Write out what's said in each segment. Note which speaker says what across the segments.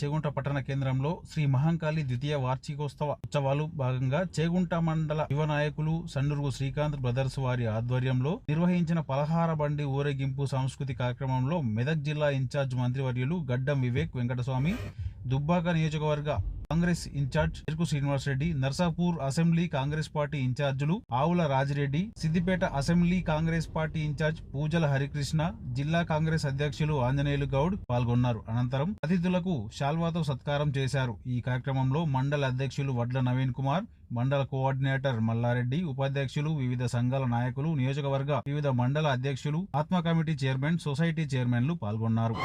Speaker 1: చేగుంట పట్టణ కేంద్రంలో శ్రీ మహంకాళి ద్వితీయ వార్షికోత్సవ ఉత్సవాలు భాగంగా చేగుంట మండల యువ నాయకులు సండురుగు శ్రీకాంత్ బ్రదర్స్ వారి ఆధ్వర్యంలో నిర్వహించిన పలహార బండి ఊరేగింపు సాంస్కృతిక కార్యక్రమంలో మెదక్ జిల్లా ఇన్ఛార్జ్ మంత్రివర్యులు గడ్డం వివేక్ వెంకటస్వామి దుబ్బాక నియోజకవర్గ Congress in charge Cheruku Srinivas Reddy Narsapur assembly Congress party ఇన్ఛార్జులు Avula Rajireddy Siddipet assembly Congress party in charge Poojala Harikrishna జిల్లా కాంగ్రెస్ అధ్యక్షులు ఆంజనేయులు గౌడ్ పాల్గొన్నారు. అనంతరం అతిథులకు శాల్వాతో సత్కారం చేశారు. ఈ కార్యక్రమంలో మండల అధ్యక్షులు వడ్ల నవీన్ కుమార్ మండల కోఆర్డినేటర్ మల్లారెడ్డి ఉపాధ్యక్షులు వివిధ సంఘాల నాయకులు నియోజకవర్గ వివిధ మండల అధ్యక్షులు ఆత్మ కమిటీ చైర్మన్ సొసైటీ చైర్మన్లు పాల్గొన్నారు.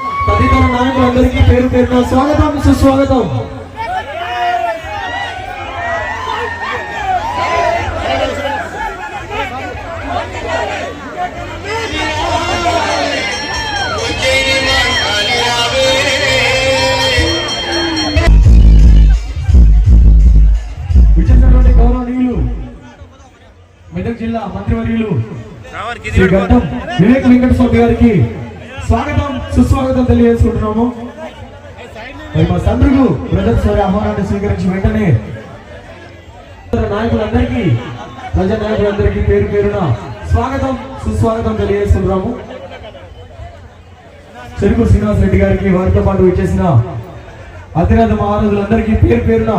Speaker 2: మెదక్ జిల్లా మంత్రివర్యులు శ్రీ గడ్డం వివేక్ వెంకటస్వామి గారికి స్వాగతం సుస్వాగతం తెలియజేసుకుంటున్నాము. మరి మా తండ్రులు బ్రదర్స్ వారి ఆహ్వానాన్ని స్వీకరించి వెంటనే నాయకులందరికీ ప్రజా నాయకులందరికీ పేరు పేరున స్వాగతం సుస్వాగతం తెలియజేస్తున్నాము చెరుకు శ్రీనివాస్ రెడ్డి గారికి వారితో పాటు వచ్చేసిన అతిరథ మహారాజులందరికీ పేరు పేరున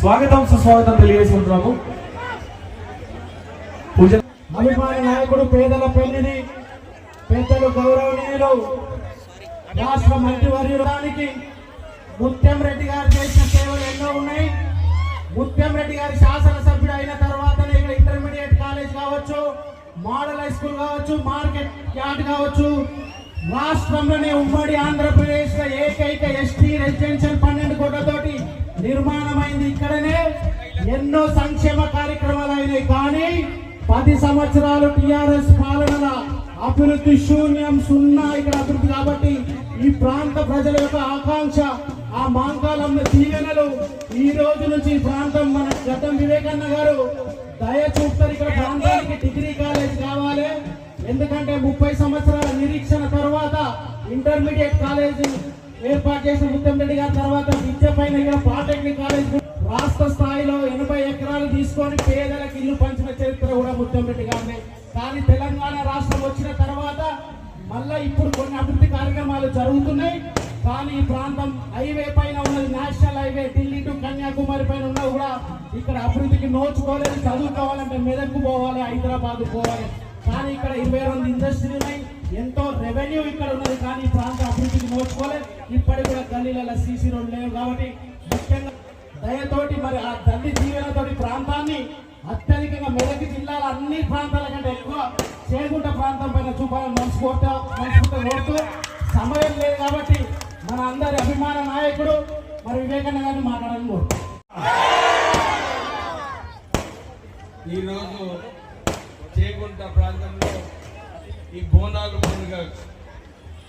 Speaker 2: స్వాగతం సుస్వాగతం తెలియజేసుకుంటున్నాము.
Speaker 3: అభిమాన నాయకుడు పేదల పెళ్ళిని పెద్దలు గౌరవనీయులు రాష్ట్ర మంత్రివర్యుడానికి ముత్యం రెడ్డి గారు చేసిన సేవలు ఎన్నో ఉన్నాయి. ముత్యం రెడ్డి గారి శాసనసభ్యుడు అయిన తర్వాత ఇక్కడ ఇంటర్మీడియట్ కాలేజ్ కావచ్చు మోడల్ హై స్కూల్ కావచ్చు మార్కెట్ యార్డ్ కావచ్చు. రాష్ట్రంలోనే ఉమ్మడి ఆంధ్రప్రదేశ్లో ఏకైక ఎస్టీ రెసిడెన్షియల్ పన్నెండు కోట్లతోటి నిర్మాణమైంది ఇక్కడనే. ఎన్నో సంక్షేమ కార్యక్రమాలు అయినాయి కానీ పది సంవత్సరాలు టిఆర్ఎస్ పాలనల అభివృద్ధి శూన్యం సున్నా ఇక్కడ అభివృద్ధి కాబట్టి ఈ ప్రాంత ప్రజల యొక్క ఆకాంక్ష ఆ మాంకాలమ్మ తీగనలు ఈ రోజు నుంచి ఈ ప్రాంతం మన గతం వివేకన్న గారు దయ ఇక్కడ ప్రాంతానికి డిగ్రీ కాలేజ్ కావాలి. ఎందుకంటే ముప్పై సంవత్సరాల నిరీక్షణ తర్వాత ఇంటర్మీడియట్ కాలేజ్ ఏర్పాటు చేసిన ఉత్తమ్ రెడ్డి గారి తర్వాత విద్య పైన ఇక్కడ పాలిటెక్నిక్ కాలేజ్ రాష్ట్ర స్థాయిలో ఎనభై ఎకరాలు తీసుకొని పేదలకు ఇల్లు పంచిన చరిత్ర కూడా ముత్తం గారిని కానీ తెలంగాణ రాష్ట్రం వచ్చిన తర్వాత మళ్ళా ఇప్పుడు కొన్ని అభివృద్ధి కార్యక్రమాలు జరుగుతున్నాయి. కానీ ఈ ప్రాంతం హైవే పైన ఉన్నది national highway Delhi to Kanyakumari పైన ఉన్నా కూడా ఇక్కడ అభివృద్ధికి నోచుకోలేదు. చదువుకోవాలంటే మెదక్కు పోవాలి హైదరాబాద్ పోవాలి. కానీ ఇక్కడ ఇరవై రెండు ఇండస్ట్రీలు ఉన్నాయి. ఎంతో రెవెన్యూ ఇక్కడ ఉన్నది కానీ ఈ ప్రాంత అభివృద్ధికి నోచుకోలేదు. ఇప్పటికి కూడా గల్లీలలో సీసీ రోడ్లు లేవు కాబట్టి ముఖ్యంగా దయతోటి మరి ఆ తల్లి దీవెనతోటి ప్రాంతాన్ని అత్యధికంగా మెదక్ జిల్లాల అన్ని ప్రాంతాల కంటే ఎక్కువ చేగుంట ప్రాంతం పైన చూపాలని మనసు కోరుతా మనసుకుంటూ కోరుతూ సమయం లేదు కాబట్టి మన అందరి అభిమాన నాయకుడు మరి వివేకానంద గారిని మాట్లాడాలని కోరుతాం.
Speaker 4: ఈరోజు చేగుంట ప్రాంతంలో ఈ బోనాలు పండుగ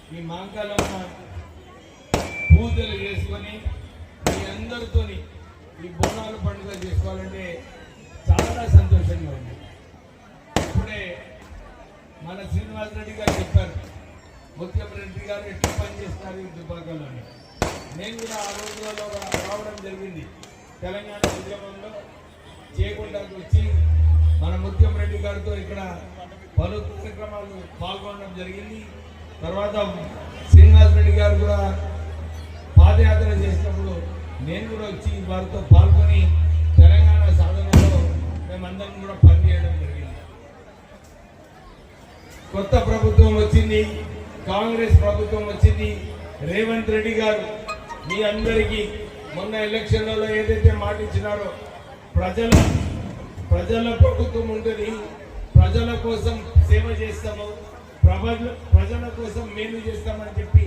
Speaker 4: ఈ మాంకాలమ్మ పూజలు చేసుకొని మీ అందరితోని ఈ బోనాలు పండుగ చేసుకోవాలంటే చాలా సంతోషంగా ఉంది. ఇప్పుడే మన శ్రీనివాస్ రెడ్డి గారు చెప్పారు ముత్యం రెడ్డి గారు ఎట్లా పనిచేస్తారు ఈ దుబ్బాకలోని నేను కూడా ఆ రోజులలో రావడం జరిగింది. తెలంగాణ ఉద్యమంలో చేయకుండాకు వచ్చి మన ముత్యం రెడ్డి గారితో ఇక్కడ పలు కార్యక్రమాలు పాల్గొనడం జరిగింది. తర్వాత శ్రీనివాస్ రెడ్డి గారు కూడా పాదయాత్ర చేసినప్పుడు నేను కూడా వచ్చి వారితో పాల్గొని తెలంగాణ సాధనలో మేమందరం కూడా పనిచేయడం జరిగింది. కొత్త ప్రభుత్వం వచ్చింది కాంగ్రెస్ ప్రభుత్వం వచ్చింది. రేవంత్ రెడ్డి గారు మీ అందరికీ మొన్న ఎలక్షన్లలో ఏదైతే మాట ఇచ్చినారో ప్రజల ప్రజల ప్రభుత్వం ఉంటుంది. ప్రజల కోసం సేవ చేస్తాము. ప్రజల ప్రజల కోసం మేలు చేస్తామని చెప్పి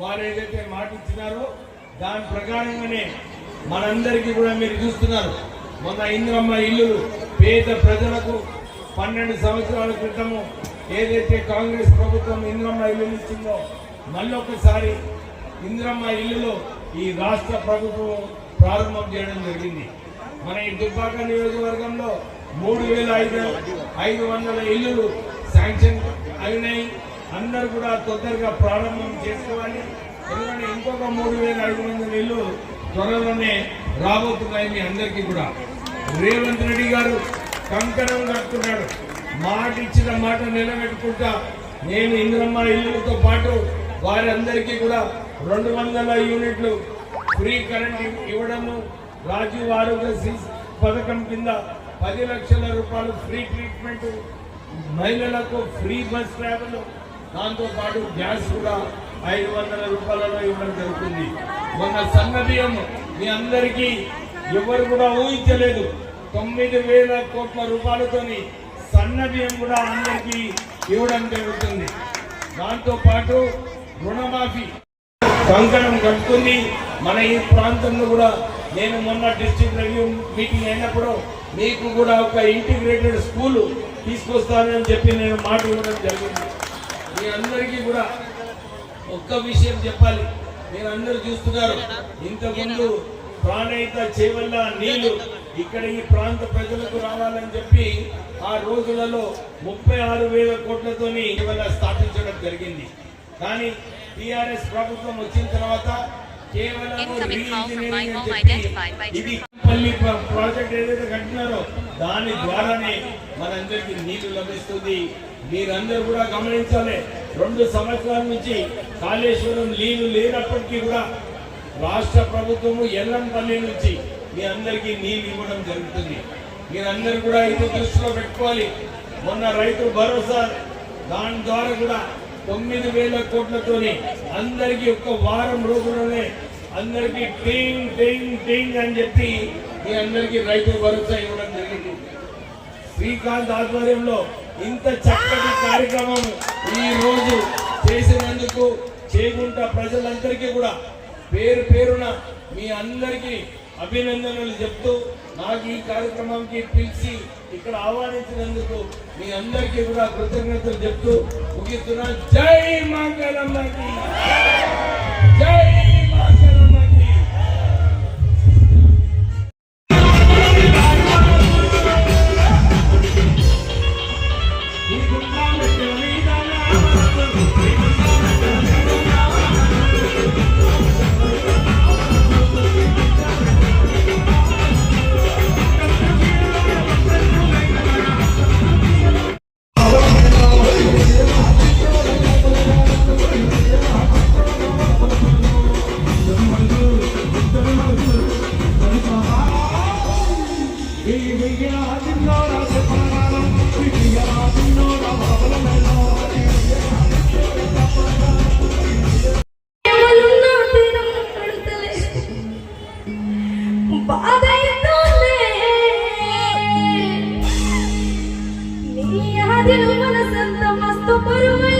Speaker 4: వారు ఏదైతే మాట ఇచ్చినారో దాని ప్రకారంగానే మనందరికీ కూడా మీరు చూస్తున్నారు. మొన్న ఇంద్రమ్మ ఇల్లు పేద ప్రజలకు పన్నెండు సంవత్సరాల క్రితము ఏదైతే కాంగ్రెస్ ప్రభుత్వం ఇంద్రమ్మ ఇల్లు ఇచ్చిందో మళ్ళొకసారి ఇంద్రమ్మ ఇల్లులో ఈ రాష్ట్ర ప్రభుత్వం ప్రారంభం చేయడం జరిగింది. మన ఈ దుబ్బాక నియోజకవర్గంలో మూడు వేల ఐదు ఐదు వందల ఇల్లులు శాంక్షన్ అయినాయి. అందరు కూడా తొందరగా ప్రారంభం చేసుకోవాలి. ఎందుకంటే ఇంకొక మూడు వేల ఐదు వందల ఇల్లు త్వరలోనే రాబోతున్నాయి మీ అందరికీ కూడా. రేవంత్ రెడ్డి గారు కంకణం కట్టుకున్నాడు. మాట ఇచ్చిన మాట నిలబెట్టుకుంటా నేను ఇంద్రమ్మ ఇల్లులతో పాటు వారందరికీ కూడా రెండు వందల యూనిట్లు ఫ్రీ కరెంట్ ఇవ్వడము రాజీవ్ ఆరోగ్య పథకం కింద పది లక్షల రూపాయలు ఫ్రీ ట్రీట్మెంట్ మహిళలకు ఫ్రీ బస్ ట్రావెల్ దాంతోపాటు గ్యాస్ కూడా ఐదు వందల రూపాయలలో ఇవ్వడం జరుగుతుంది. మొన్న సన్న బియ్యం మీ అందరికీ ఎవరు కూడా ఊహించలేదు. తొమ్మిది వేల కోట్ల రూపాయలతోని సన్న బియ్యం కూడా అందరికీ ఇవ్వడం జరుగుతుంది. దాంతో పాటు రుణమాఫీ కంకణం కట్టుకుంది. మన ఈ ప్రాంతంలో కూడా నేను మొన్న డిస్ట్రిక్ట్ రివ్యూ మీటింగ్ అయినప్పుడు మీకు కూడా ఒక ఇంటిగ్రేటెడ్ స్కూల్ తీసుకొస్తానని చెప్పి నేను మాట ఇవ్వడం జరిగింది. మీ అందరికీ కూడా ఒక్క విషయం చెప్పాలి. మీరు అందరూ చూస్తున్నారు. ఇంతకుముందు ప్రాణహిత చేవల్ల నీళ్ళు ఇక్కడ ఈ ప్రాంత ప్రజలకు రావాలని చెప్పి ఆ రోజులలో ముప్పై ఆరు వేల కోట్లతోని ఇవాళ స్థాపించడం జరిగింది. కానీ టిఆర్ఎస్ ప్రభుత్వం వచ్చిన తర్వాత కేవలం ఇది పల్లి ప్రాజెక్ట్ ఏదైతే కట్టినారో దాని ద్వారానే మనందరికీ నీళ్ళు లభిస్తుంది. మీరందరూ కూడా గమనించాలి. రెండు సంవత్సరాల నుంచి కాళేశ్వరం నీళ్ళు లేనప్పటికీ కూడా రాష్ట్ర ప్రభుత్వము ఎల్లంపల్లి నుంచి మీ అందరికీ నీళ్ళు ఇవ్వడం జరుగుతుంది. మీరందరూ కూడా ఇది దృష్టిలో పెట్టుకోవాలి. మొన్న రైతు భరోసా దాని ద్వారా కూడా తొమ్మిది వేల కోట్లతోని అందరికీ ఒక్క వారం రోజుల్లోనే అందరికీ టింగ్ టింగ్ టింగ్ అని చెప్పి మీ అందరికీ రైతు భరోసా ఇవ్వడం జరిగింది. శ్రీకాంత్ ఆధ్వర్యంలో ఇంత చక్కటి కార్యక్రమం ఈ రోజు చేసినందుకు చేయకుండా ప్రజలందరికీ కూడా పేరు పేరున మీ అందరికీ అభినందనలు చెప్తూ నాకు ఈ కార్యక్రమానికి పిలిచి ఇక్కడ ఆహ్వానించినందుకు మీ అందరికీ కూడా కృతజ్ఞతలు చెప్తూ ముగిస్తున్నా. జై మంగళమ్మకి జై
Speaker 5: Thank you.